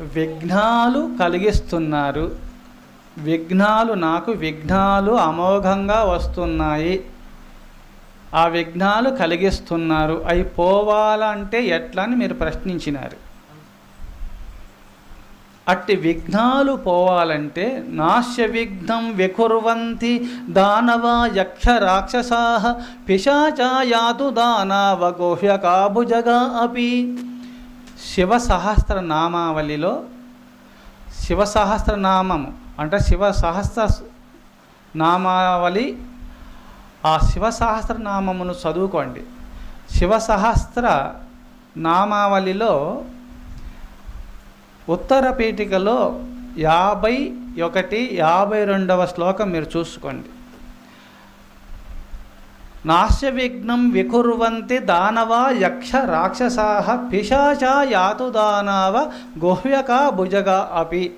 విఘ్నాలు కలిగిస్తున్నారు. విఘ్నాలు నాకు విఘ్నాలు అమోఘంగా వస్తున్నాయి. ఆ విఘ్నాలు కలిగిస్తున్నారు. అవి పోవాలంటే ఎట్లా అని మీరు ప్రశ్నించినారు. అట్టి విఘ్నాలు పోవాలంటే నాశ్య విఘ్నం వికుర్వంతి దానవ యక్ష రాక్షసా పిశాచాయాతు దానవ గోహ్యకాభుజగా అపి. శివ సహస్ర నామావళిలో శివ సహస్రనామము అంటే శివ సహస్ర నామావళి ఆ శివ సహస్రనామమును చదువుకోండి. శివ సహస్ర నామావళిలో ఉత్తర పీఠికలో యాభై ఒకటి యాభై రెండవ శ్లోకం మీరు చూసుకోండి. నాశ్య విఘ్నం వికుర్వంతి దానవ యక్ష రాక్షసా పిశాచా యాతు దానవ గుహ్యక భుజగా అపి.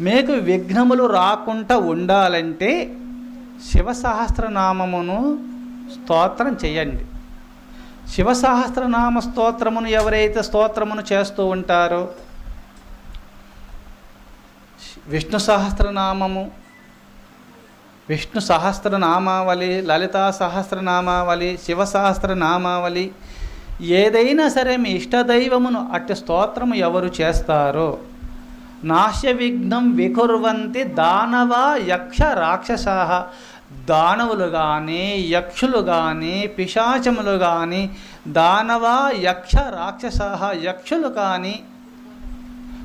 మీకు విఘ్నములు రాకుండా ఉండాలంటే శివసహస్రనామమును స్తోత్రం చేయండి శివసహస్రనామ స్తోత్రమును ఎవరైతే స్తోత్రమును చేస్తూ ఉంటారో విష్ణు సహస్రనామము. విష్ణు సహస్రనామావళి లలితా సహస్రనామావళి శివ సహస్రనామావళి ఏదైనా సరే మీ ఇష్టదైవమును అట్టి స్తోత్రము ఎవరు చేస్తారో. నాశ్య విఘ్నం వికుర్వంతి దానవ యక్ష రాక్షసా. దానవులు కానీ యక్షులు కానీ పిశాచములు కానీ దానవ యక్ష రాక్షస. యక్షులు కానీ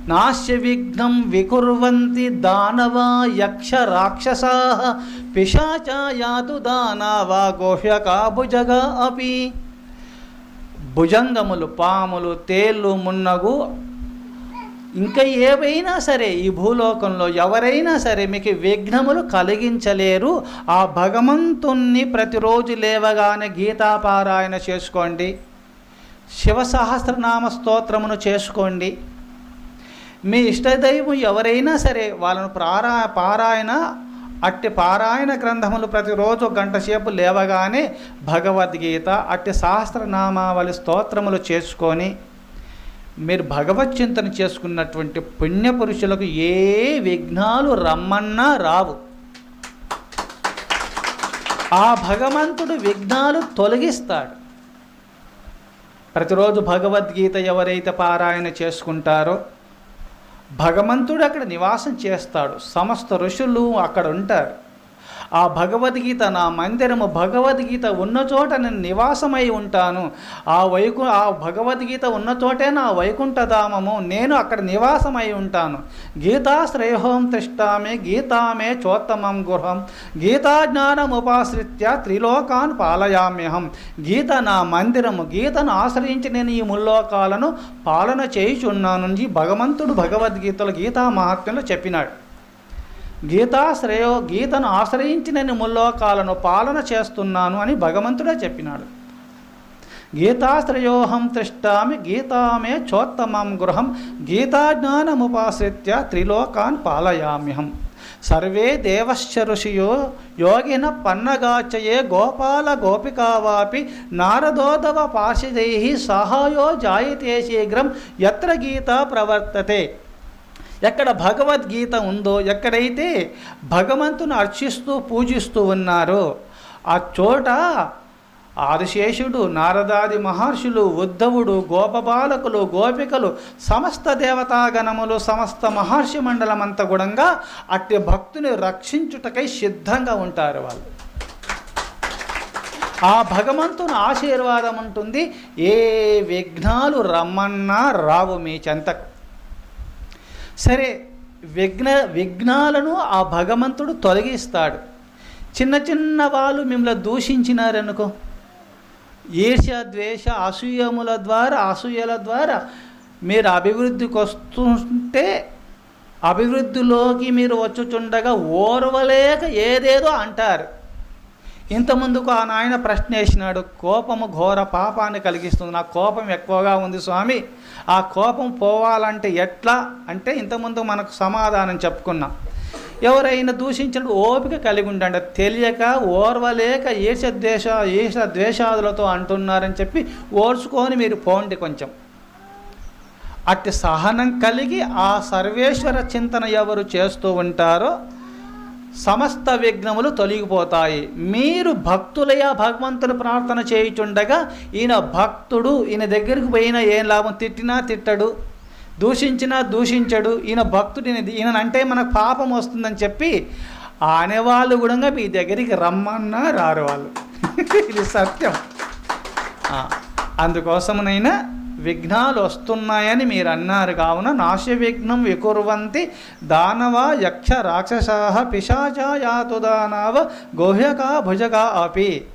నాశ్య విఘ్నం వికుర్వంతి దానవా యక్ష రాక్షసా పిశాచాయాతు దానవా గోహ్యకా అపి. భుజంగములు పాములు తేళ్ళు మున్నగు ఇంకా ఏవైనా సరే ఈ భూలోకంలో ఎవరైనా సరే మీకు విఘ్నములు కలిగించలేరు. ఆ భగవంతుణ్ణి ప్రతిరోజు లేవగానే గీతాపారాయణ చేసుకోండి. శివ సహస్రనామ స్తోత్రమును చేసుకోండి. మీ ఇష్టదైవం ఎవరైనా సరే వాళ్ళను ప్రారా పారాయణ అట్టి పారాయణ గ్రంథములు ప్రతిరోజు గంట సేపు లేవగానే భగవద్గీత అట్టి సహస్రనామావళి స్తోత్రములు చేసుకొని మీరు భగవత్ చింతన చేసుకున్నటువంటి పుణ్యపురుషులకు ఏ విఘ్నాలు రమ్మన్నా రావు. ఆ భగవంతుడు విఘ్నాలు తొలగిస్తాడు. ప్రతిరోజు భగవద్గీత ఎవరైతే పారాయణ చేసుకుంటారో భగవంతుడు అక్కడ నివాసం చేస్తాడు. సమస్త ఋషులు అక్కడ ఉంటారు. ఆ భగవద్గీత నా మందిరము భగవద్గీత ఉన్న చోట నేను నివాసమై ఉంటాను. ఆ వైకు ఆ భగవద్గీత ఉన్న చోటే నా వైకుంఠధామము. నేను అక్కడ నివాసమై ఉంటాను. గీతా శ్రేయోహం తిష్టామి గీతామే చోత్తమం గృహం. గీతా జ్ఞానముపాశ్రిత్య త్రిలోకాన్ పాలయామ్యహం. గీత నా మందిరము గీతను ఆశ్రయించి నేను ఈ ముల్లోకాలను పాలన చేయుచున్నానుంది భగవంతుడు భగవద్గీతలో గీతా మహాత్మ్యంలో చెప్పినాడు. గీతాశ్రయో గీతను ఆశ్రయించి నేను ముల్లోకాలను పాలన చేస్తున్నాను అని భగవంతుడే చెప్పినాడు. గీతాశ్రయోహం తిష్టామి గీతామే చోత్తమం గృహం గీతాజ్ఞానముపాశ్రిత్య త్రిలోకాన్ పాలయామ్యహం. సర్వే దేవశ్చ ఋషియో యోగిన పన్నగాచయే గోపాల గోపికావాపి నారదోదవ పాశిదై సహాయో జాయితే శీఘ్రం ఎత్ర గీత ప్రవర్తతే. ఎక్కడ భగవద్గీత ఉందో ఎక్కడైతే భగవంతుని అర్చిస్తూ పూజిస్తూ ఉన్నారో ఆ చోట ఆదిశేషుడు నారదాది మహర్షులు ఉద్ధవుడు గోపబాలకులు గోపికలు సమస్త దేవతాగణములు సమస్త మహర్షి మండలమంతా గుడంగా అట్టి భక్తుని రక్షించుటకై సిద్ధంగా ఉంటారు వాళ్ళు. ఆ భగవంతుని ఆశీర్వాదం ఉంటుంది. ఏ విఘ్నాలు రమ్మన్నా రావు మీ చెంతకు. సరే విఘ్న విఘ్నాలను ఆ భగవంతుడు తొలగిస్తాడు. చిన్న చిన్న వాళ్ళు మిమ్మల్ని దూషించినారనుకో. ఈర్ష ద్వేష అసూయముల ద్వారా అసూయల ద్వారా మీరు అభివృద్ధికి వస్తుంటే అభివృద్ధిలోకి మీరు వచ్చుచుండగా ఓర్వలేక ఏదేదో అంటారు. ఇంతముందుకు ఆ నాయన ప్రశ్న వేసినాడు కోపము ఘోర పాపాన్ని కలిగిస్తుంది. నా కోపం ఎక్కువగా ఉంది స్వామి. ఆ కోపం పోవాలంటే ఎట్లా? అంటే ఇంతకుముందు మనకు సమాధానం చెప్పుకున్నాం. ఎవరైనా దూషించిన ఓపిక కలిగి ఉండండి. తెలియక ఓర్వలేక ఈర్ష ద్వేష ఈర్ష ద్వేషాదులతో అంటున్నారని చెప్పి ఓర్చుకొని మీరు పోండి కొంచెం. అట్టి సహనం కలిగి ఆ సర్వేశ్వర చింతన ఎవరు చేస్తూ ఉంటారో సమస్త విఘ్నములు తొలగిపోతాయి. మీరు భక్తులయ్యా భగవంతుని ప్రార్థన చేయుచుండగా ఈయన భక్తుడు ఈయన దగ్గరికి పోయినా ఏం లాభం తిట్టినా తిట్టడు దూషించినా దూషించడు. ఈయన భక్తుడు ఈయన అంటే మనకు పాపం వస్తుందని చెప్పి ఆనేవాళ్ళు కూడా మీ దగ్గరికి రమ్మన్నా రారు వాళ్ళు. ఇది సత్యం. అందుకోసమునైనా విఘ్నాలు వస్తున్నాయని మీరు అన్నారు కావున నాశ విఘ్నం వికుర్వంతి దానవ యక్ష రాక్షస పిశాచ యాతు దానవ గోహ్యక భుజక అపి.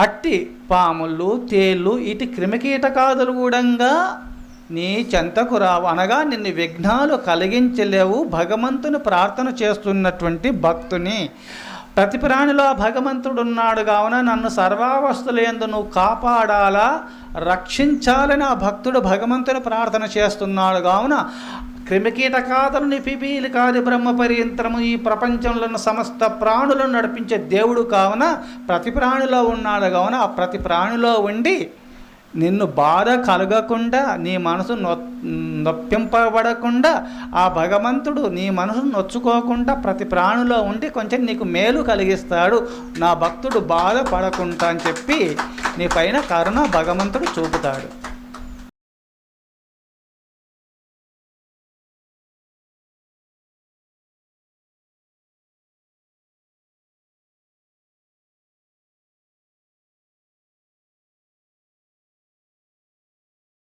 అట్టి పాములు తేళ్ళు ఇటు క్రిమికీటకాదులు కూడంగా నీ చెంతకు రావు. అనగా నిన్ను విఘ్నాలు కలిగించలేవు. భగవంతుని ప్రార్థన చేస్తున్నటువంటి భక్తుని. ప్రతి ప్రాణిలో ఆ భగవంతుడు ఉన్నాడు కావున నన్ను సర్వావస్థలందు నువ్వు కాపాడాలా రక్షించాలని ఆ భక్తుడు భగవంతుని ప్రార్థన చేస్తున్నాడు కావున క్రిమికీటకాదులు పిపీలు కాదు బ్రహ్మ పర్యంతరము ఈ ప్రపంచంలో ఉన్న సమస్త ప్రాణులను నడిపించే దేవుడు కావున ప్రతి ప్రాణిలో ఉన్నాడు కావున ఆ ప్రతి ప్రాణిలో ఉండి నిన్ను బాధ కలగకుండా నీ మనసు నొ నొప్పింపబడకుండా ఆ భగవంతుడు నీ మనసు నొచ్చుకోకుండా ప్రతి ప్రాణులో ఉండి కొంచెం నీకు మేలు కలిగిస్తాడు. నా భక్తుడు బాధపడకుండా అని చెప్పి నీ పైన కరుణ భగవంతుడు చూపుతాడు.